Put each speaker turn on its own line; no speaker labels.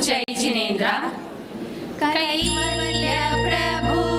जय जिनेंद्रा
कैवल्य प्रभु.